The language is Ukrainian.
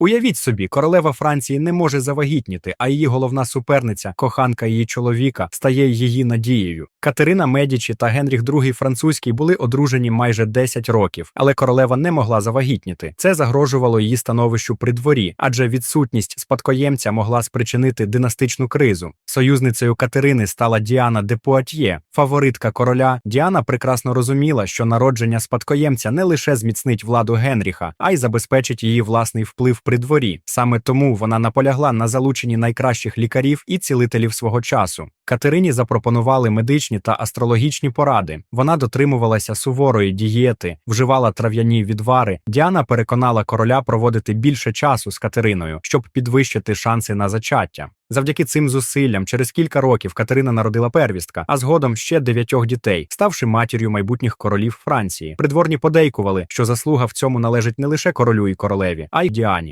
Уявіть собі, королева Франції не може завагітніти, а її головна суперниця, коханка її чоловіка, стає її надією. Катерина Медічі та Генріх II Французький були одружені майже 10 років, але королева не могла завагітніти. Це загрожувало її становищу при дворі, адже відсутність спадкоємця могла спричинити династичну кризу. Союзницею Катерини стала Діана де Пуатьє, фаворитка короля. Діана прекрасно розуміла, що народження спадкоємця не лише зміцнить владу Генріха, а й забезпечить її власний вплив при дворі. Саме тому вона наполягла на залученні найкращих лікарів і цілителів свого часу. Катерині запропонували медичні та астрологічні поради. Вона дотримувалася суворої дієти, вживала трав'яні відвари. Діана переконала короля проводити більше часу з Катериною, щоб підвищити шанси на зачаття. Завдяки цим зусиллям, через кілька років Катерина народила первістка, а згодом ще дев'ятьох дітей, ставши матір'ю майбутніх королів Франції. Придворні подейкували, що заслуга в цьому належить не лише королю і королеві, а й Діані.